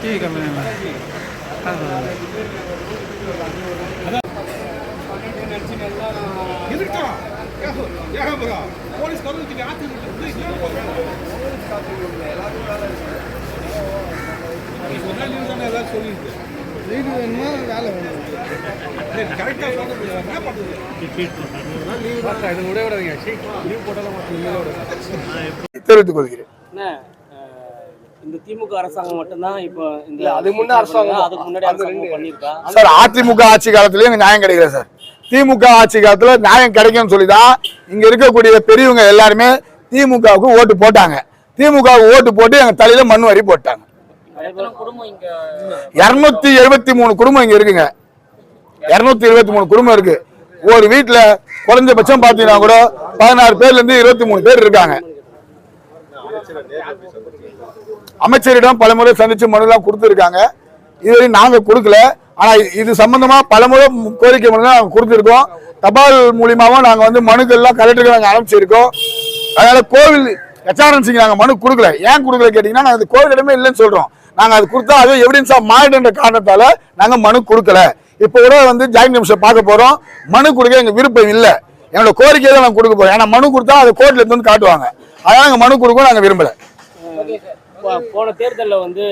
TV கம்பெனியில் police government எல்லாரும் சொல்லியிருக்கு வீடு வேணுமா வேலை வேணும் கரெக்டாக சொல்ல என்ன பண்ணுறது போட்டாலும் கொள்கிறேன் இந்த திமுக அரசாங்கம் மட்டும்தான் இப்போ இந்த அதுக்கு முன்ன அரசாங்கம் அதுக்கு முன்னாடி அரசாங்கம். பண்ணியிருக்கா? சார் அதிமுக ஆட்சி காலத்துலயும் இங்க நியாயம் கிடைக்கல சார். திமுக ஆட்சி காலத்துல நியாயம் கிடைக்கும்னு சொல்லி தான் இங்க இருக்கக்கூடிய பெரியவங்க எல்லாருமே திமுகவுக்கு ஓட்டு போட்டாங்க. திமுகவுக்கு ஓட்டு போட்டு எங்க தலையில மண் வரி போட்டாங்க. இருநூத்தி எழுபத்தி மூணு குடும்பம் இங்க இருக்குங்க. இருநூத்தி இருபத்தி மூணு குடும்பம் இருக்கு. ஒரு வீட்டுல குறைஞ்சபட்சம் பாத்தீங்கன்னா கூட பதினாறு பேர்ல இருந்து இருபத்தி மூணு பேர் இருக்காங்க. அமைச்சரிடம் பலமுறை சந்திச்சு மனுலாம் கொடுத்துருக்காங்க. இதுவரை நாங்கள் கொடுக்கல. ஆனால் இது சம்பந்தமாக பலமுறை கோரிக்கை மனு நாங்கள் கொடுத்துருக்கோம். தபால் மூலியமாகவும் நாங்கள் வந்து மனுக்கள்லாம் கலெக்டருக்கு நாங்கள் அனுப்பிச்சிருக்கோம். அதனால் கோவில் எச்ஆர்என்சிக்கு நாங்கள் மனு கொடுக்கல. ஏன் கொடுக்கல கேட்டிங்கன்னா நாங்கள் அது கோவிலிடமே இல்லைன்னு சொல்கிறோம் நாங்கள் அது கொடுத்தா அது எவிடன்ஸாக மாறிடுன்ற காரணத்தால் நாங்கள் மனு கொடுக்கல. இப்போ கூட வந்து ஜாயின் கமிஷன் பார்க்க போகிறோம் மனு கொடுக்க எங்கள் விருப்பம் இல்லை. என்னோட கோரிக்கையை தான் நாங்கள் கொடுக்க போகிறோம் ஏன்னா மனு கொடுத்தா அது கோர்ட்டில் இருந்து வந்து காட்டுவாங்க. அதனால் நாங்கள் மனு கொடுக்க நாங்கள் விரும்பலை. போன தேர்தலில் வந்து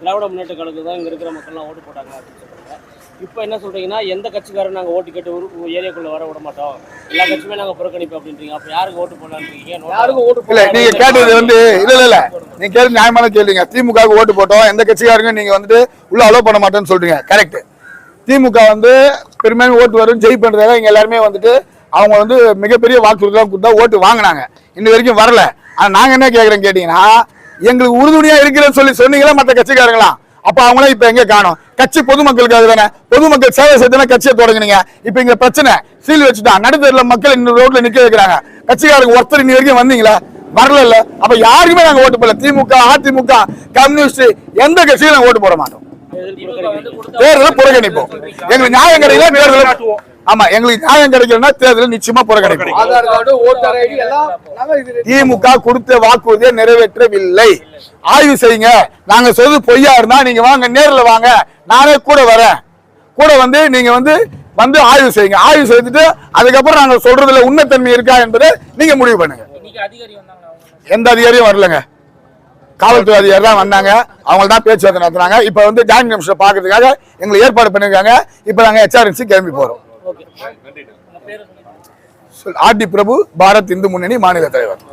திராவிட முன்னேற்ற கழகத்துக்கு தான் இங்க இருக்கிற மக்கள்லாம் ஓட்டு போட்டாங்க அப்படின்னு சொல்றாங்க. இப்போ என்ன சொல்றீங்கன்னா எந்த கட்சிக்காரரும் நாங்க ஓட்டு கேட்டு ஒரு ஏரியாக்குள்ள வர விட மாட்டோம். எல்லா கட்சியுமே நாங்க புறக்கணிப்போம் அப்படின்றீங்க. அப்ப யாருக்கு ஓட்டு போடலான்றீங்க? யாருக்கும் ஓட்டு இல்ல நீங்க கேட்டது வந்து இல்ல இல்ல இல்ல. நீங்க கேட்டு நியாயமான கேள்விங்க. திமுக ஓட்டு போட்டோம். எந்த கட்சிக்காரங்க நீங்க வந்துட்டு உள்ள அலோவ் பண்ண மாட்டேன்னு சொல்றீங்க. கரெக்ட் திமுக வந்து பெரும்பாலும் ஓட்டு வரும் ஜெய் பண்றதால இங்க எல்லாருமே வந்துட்டு அவங்க வந்து மிகப்பெரிய வாக்குறுதிலாம் கொடுத்தா ஓட்டு வாங்கினாங்க. இன்ன வரைக்கும் வரல. ஆனா நாங்க என்ன கேக்குறோம் கேட்டீங்கன்னா எங்களுக்கு உறுதுணையா இருக்கிறேன்னு சொல்லி சொன்னீங்களா? மற்ற கட்சிக்காரங்களா? அப்ப அவங்களே இப்ப எங்க காணும்? கட்சி பொதுமக்களுக்கு தானே? பொதுமக்கள் சேவை செய்தானே கட்சியை தொடங்குனீங்க. இப்ப இங்க பிரச்சனை. சீல் வச்சுட்டான் நடுத்தரில் மக்கள் இன்னும் ரோட்ல நிக்க வைக்கிறாங்க. கட்சிக்காரங்க ஒருத்தர் இன்னி வரைக்கும் வந்தீங்களா? வரல இல்ல அப்ப யாருக்குமே நாங்க ஓட்டு போடல. திமுக அதிமுக கம்யூனிஸ்ட் எந்த கட்சியும் நாங்க ஓட்டு போட மாட்டோம். தேர்தல புறக்கணிப்போம். எங்களுக்கு நியாயம் கிடைக்கல தேர்தல ஆமா எங்களுக்கு நியாயம் கிடைக்கலன்னா தேர்தல நிச்சயமா இது திமுக கொடுத்த வாக்குறுதியை நிறைவேற்றவில்லை. ஆய்வு செய்யுங்க. நாங்க சொல்றது பொய்யா இருந்தா நீங்க வாங்க நேர்ல வாங்க. நானே கூட வரேன். கூட வந்து நீங்க வந்து வந்து ஆய்வு செய்யுங்க. ஆய்வு செய்துட்டு அதுக்கப்புறம் நாங்க சொல்றதுல உண்மைத்தன்மை இருக்கா என்பதை நீங்க முடிவு பண்ணுங்க. எந்த அதிகாரியும் வரலங்க. காவல்துறை அதிகாரி தான் வந்தாங்க. அவங்க தான் பேச்சுவார்த்தை நடத்துனாங்க. இப்போ வந்து ஜாயின் நிமிஷம் பார்க்கறதுக்காக எங்களை ஏற்பாடு பண்ணிருக்காங்க இப்போ நாங்க ஹெச்ஆர்என்சி கிளம்பி சொல்லுங்க ஆர்டி பிரபு பாரத் இந்து முன்னணி மாநில தலைவர்.